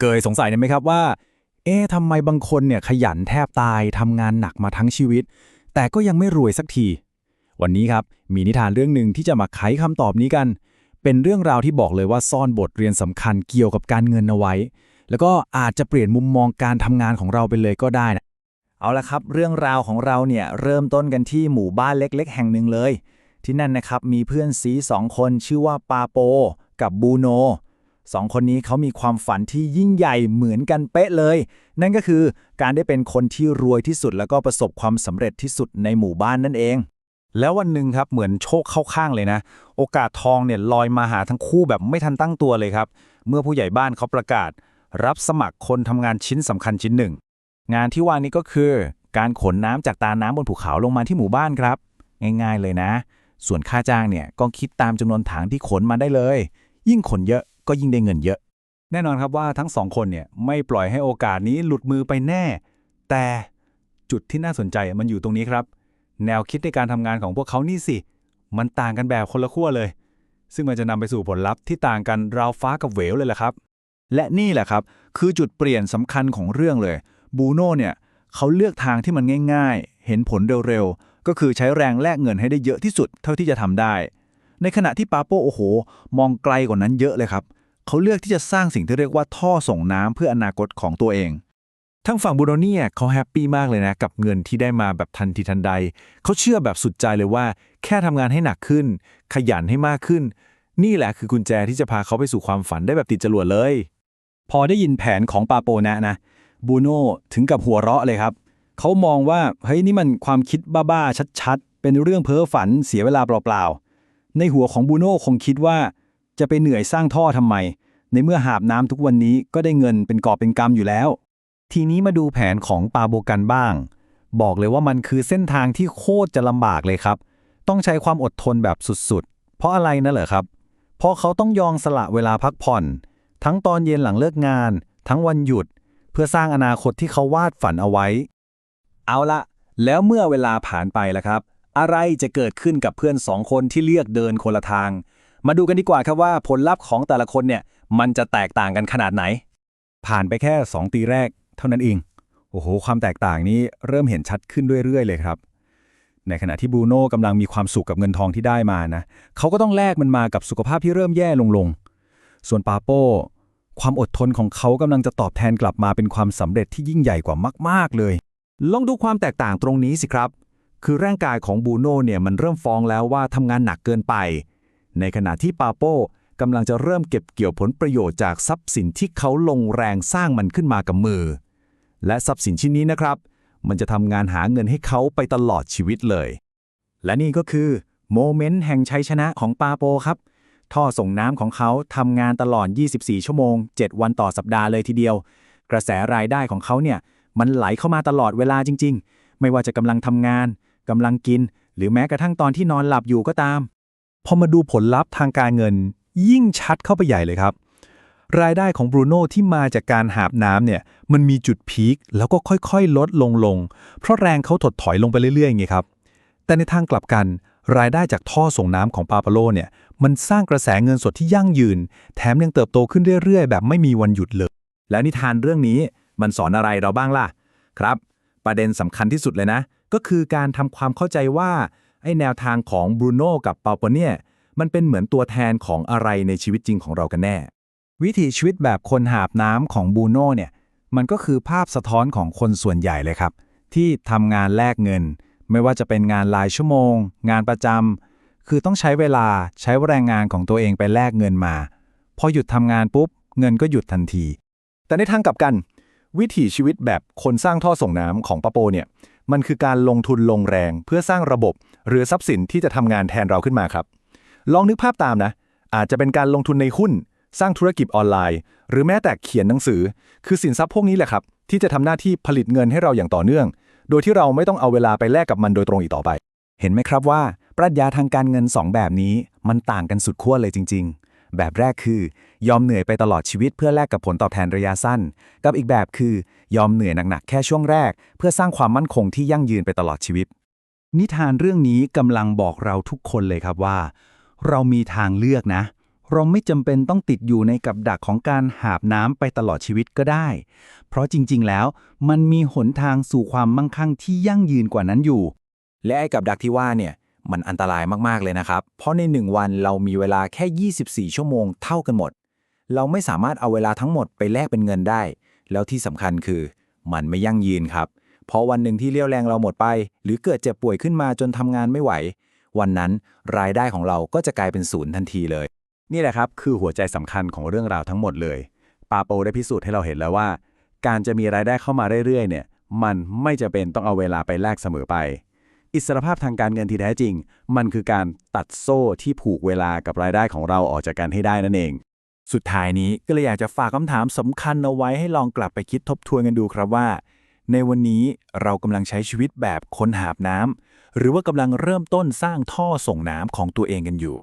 เกยสงสัยไหมครับว่า เอ๊ะทำไมบางคนเนี่ยขยันแทบตายทำงานหนักมาทั้งชีวิต แต่ก็ยังไม่รวยสักที วันนี้ครับ มีนิทานเรื่องหนึ่งที่จะมาไขคำตอบนี้กัน เป็นเรื่องราวที่บอกเลยว่าซ่อนบทเรียนสำคัญเกี่ยวกับการเงินเอาไว้ แล้วก็อาจจะเปลี่ยนมุมมองการทำงานของเราไปเลยก็ได้นะเอาละครับ เรื่องราวของเราเนี่ยเริ่มต้นกันที่หมู่บ้านเล็ก ๆ แห่งหนึ่งเลย ที่นั่นนะครับมีเพื่อนซีสองคนชื่อว่าปาโป กับบูโน สองคนนี้เขามีความฝันที่ยิ่งใหญ่เหมือนกันเป๊ะเลย นั่นก็คือการได้เป็นคนที่รวยที่สุดแล้วก็ประสบความสำเร็จที่สุดในหมู่บ้านนั่นเอง แล้ววันหนึ่งครับเหมือนโชคเข้าข้างเลยนะ โอกาสทองเนี่ยลอยมาหาทั้งคู่แบบไม่ทันตั้งตัวเลยครับ เมื่อผู้ใหญ่บ้านเขาประกาศ รับสมัครคนทำงานชิ้นสำคัญชิ้นหนึ่ง งานที่ว่านี้ก็คือ การขนน้ำจากตาน้ำบนภูเขาลงมาที่หมู่บ้านครับ ง่าย ๆ เลยนะ ส่วนค่าจ้างเนี่ยก็คิดตามจำนวนถังที่ขนมาได้เลย ยิ่งขนเยอะ ก็ยิ่งได้เงินเยอะ แน่นอนครับว่าทั้งสองคนเนี่ยไม่ปล่อยให้โอกาสนี้หลุดมือไปแน่ แต่จุดที่น่าสนใจมันอยู่ตรงนี้ครับ แนวคิดในการทำงานของพวกเขานี่สิ มันต่างกันแบบคนละขั้วเลย ซึ่งมันจะนำไปสู่ผลลัพธ์ที่ต่างกันราวฟ้ากับเหวเลยแหละครับ และนี่แหละครับ คือจุดเปลี่ยนสำคัญของเรื่องเลยบูโน่เนี่ยเขาเลือกทางที่มันง่าย ๆ เห็นผลเร็วๆ ก็คือใช้แรงแลกเงินให้ได้เยอะที่สุดเท่าที่จะทำได้ ในขณะที่ปาโป้โอ้โห มองไกลกว่านั้นเยอะเลยครับ เขาเลือกที่จะสร้างสิ่งที่เรียกว่าท่อส่งน้ำเพื่ออนาคตของตัวเองทั้งฝั่งบูโนเนี่ยเขาแฮปปี้มากเลยนะ กับเงินที่ได้มาแบบทันทีทันใด เขาเชื่อแบบสุดใจเลยว่า แค่ทำงานให้หนักขึ้น ขยันให้มากขึ้น นี่แหละคือกุญแจที่จะพาเขาไปสู่ความฝันได้แบบติดจรวดเลย พอได้ยินแผนของปาโปนะนะบูโน่ถึงกับหัวเราะเลยครับ เขามองว่าเฮ้ยนี่มันความคิดบ้าๆชัดๆ เป็นเรื่องเพ้อฝันเสียเวลาเปล่าๆในหัวของบูโน่คงคิดว่า จะไปเหนื่อยสร้างท่อทำไม ในเมื่อหาบน้ำทุกวันนี้ก็ได้เงินเป็นกอบเป็นกำอยู่แล้ว ทีนี้มาดูแผนของปาโบกันบ้าง บอกเลยว่ามันคือเส้นทางที่โคตรจะลำบากเลยครับ ต้องใช้ความอดทนแบบสุดๆ เพราะอะไรนะเหรอครับ เพราะเขาต้องยอมสละเวลาพักผ่อน ทั้งตอนเย็นหลังเลิกงาน ทั้งวันหยุด เพื่อสร้างอนาคตที่เขาวาดฝันเอาไว้ เอาละแล้วเมื่อเวลาผ่านไปแล้วครับ อะไรจะเกิดขึ้นกับเพื่อนสองคนที่เลือกเดินคนละทาง มาดูกันดีกว่าครับว่าผลลัพธ์ของแต่ละคนเนี่ยมันจะแตกต่างกันขนาดไหน ผ่านไปแค่ 2 ตีแรกเท่านั้นเอง โอ้โห ความแตกต่างนี้เริ่มเห็นชัดขึ้นเรื่อยๆ เลยครับ ในขณะที่บรูโน่กำลังมีความสุขกับเงินทองที่ได้มานะ เขาก็ต้องแลกมันมากับสุขภาพที่เริ่มแย่ลงลงส่วนปาโป้ความอดทนของเขากำลังจะตอบแทนกลับมาเป็นความสำเร็จที่ยิ่งใหญ่กว่ามากๆเลย ลองดูความแตกต่างตรงนี้สิครับ คือร่างกายของบูโน่เนี่ยมันเริ่มฟ้องแล้วว่าทำงานหนักเกินไป ในขณะที่ปาโป้กำลังจะเริ่มเก็บเกี่ยวผลประโยชน์จากทรัพย์สินที่เขาลงแรงสร้างมันขึ้นมากับมือ และทรัพย์สินชิ้นนี้นะครับ มันจะทำงานหาเงินให้เขาไปตลอดชีวิตเลย และนี่ก็คือโมเมนต์แห่งชัยชนะของปาโปครับ ท่อส่งน้ำของเขาทำงานตลอด 24 ชั่วโมง 7 วันต่อสัปดาห์เลยทีเดียว กระแสรายได้ของเขาเนี่ย มันไหลเข้ามาตลอดเวลาจริง ๆ ไม่ว่าจะกำลังทำงานกำลังกิน หรือแม้กระทั่งตอนที่นอนหลับอยู่ก็ตาม พอมาดูผลลัพธ์ทางการเงิน ยิ่งชัดเข้าไปใหญ่เลยครับ รายได้ของบรูโน่ที่มาจากการหาบน้ำเนี่ยมันมีจุดพีคแล้วก็ค่อยๆ ลดลงลง เพราะแรงเขาถดถอยลงไปเรื่อยๆไงครับ แต่ในทางกลับกัน รายได้จากท่อส่งน้ำของปาปาโลเนี่ยมันสร้างกระแสเงินสดที่ยั่งยืน แถมยังเติบโตขึ้นเรื่อยๆ แบบไม่มีวันหยุดเลย แล้วนิทานเรื่องนี้มันสอนอะไรเราบ้างล่ะ ครับ ประเด็นสำคัญที่สุดเลยนะ ก็คือการทำความเข้าใจว่า ไอ้แนวทางของบรูโน่กับปาปเนี่ยมันเป็นเหมือนตัวแทนของอะไรในชีวิตจริงของเรากันแน่ วิถีชีวิตแบบคนหาบน้ำของบรูโน่เนี่ยมันก็คือภาพสะท้อนของคนส่วนใหญ่เลยครับ ที่ทำงานแลกเงิน ไม่ว่าจะเป็นงานรายชั่วโมง งานประจำคือต้องใช้เวลาใช้แรงงานของตัวเองไปแลกเงินมา พอหยุดทำงานปุ๊บ เงินก็หยุดทันที แต่ในทางกลับกัน วิถีชีวิตแบบคนสร้างท่อส่งน้ำของปาโปเนี่ย มันคือการลงทุนลงแรงเพื่อสร้างระบบ หรือทรัพย์สินที่จะทำงานแทนเราขึ้นมาครับ ลองนึกภาพตามนะ อาจจะเป็นการลงทุนในหุ้น สร้างธุรกิจออนไลน์ หรือแม้แต่เขียนหนังสือ คือสินทรัพย์พวกนี้แหละครับ ที่จะทำหน้าที่ผลิตเงินให้เราอย่างต่อเนื่อง โดยที่เราไม่ต้องเอาเวลาไปแลกกับมันโดยตรงอีกต่อไป เห็นไหมครับว่า ปรัชญาทางการเงิน 2 แบบนี้มันต่างกันสุดขั้วเลยจริง ๆ แบบแรกคือยอมเหนื่อยไปตลอดชีวิตเพื่อแลกกับผลตอบแทนระยะสั้น กับอีกแบบคือยอมเหนื่อยหนักๆแค่ช่วงแรก เพื่อสร้างความมั่นคงที่ยั่งยืนไปตลอดชีวิต นิทานเรื่องนี้กำลังบอกเราทุกคนเลยครับว่า เรามีทางเลือกนะ เราไม่จำเป็นต้องติดอยู่ในกับดักของการหาบน้ำไปตลอดชีวิตก็ได้ เพราะจริงๆ แล้วมันมีหนทางสู่ความมั่งคั่งที่ยั่งยืนกว่านั้นอยู่ และไอ้กับดักที่ว่าเนี่ย มันอันตรายมาก ๆ เลยนะครับ เพราะในหนึ่งวันเรามีเวลาแค่ 24 ชั่วโมงเท่ากันหมด เราไม่สามารถเอาเวลาทั้งหมดไปแลกเป็นเงินได้ แล้วที่สำคัญคือ มันไม่ยั่งยืนครับ เพราะวันหนึ่งที่เลี้ยวแรงเราหมดไป หรือเกิดเจ็บป่วยขึ้นมาจนทำงานไม่ไหว วันนั้นรายได้ของเราก็จะกลายเป็นศูนย์ทันทีเลย นี่แหละครับคือหัวใจสำคัญของเรื่องราวทั้งหมดเลย ปาโปได้พิสูจน์ให้เราเห็นแล้วว่า การจะมีรายได้เข้ามาเรื่อยๆเนี่ย มันไม่จะเป็นต้องเอาเวลาไปแลกเสมอไป อิสรภาพทางการเงินที่แท้จริง มันคือการตัดโซ่ที่ผูกเวลากับรายได้ของเราออกจากกันให้ได้นั่นเอง สุดท้ายนี้ก็เลยอยากจะฝากคำถามสำคัญเอาไว้ให้ลองกลับไปคิดทบทวนกันดูครับว่า ในวันนี้เรากำลังใช้ชีวิตแบบคนหาบน้ำหรือว่ากำลังเริ่มต้นสร้างท่อส่งน้ำของตัวเองกันอยู่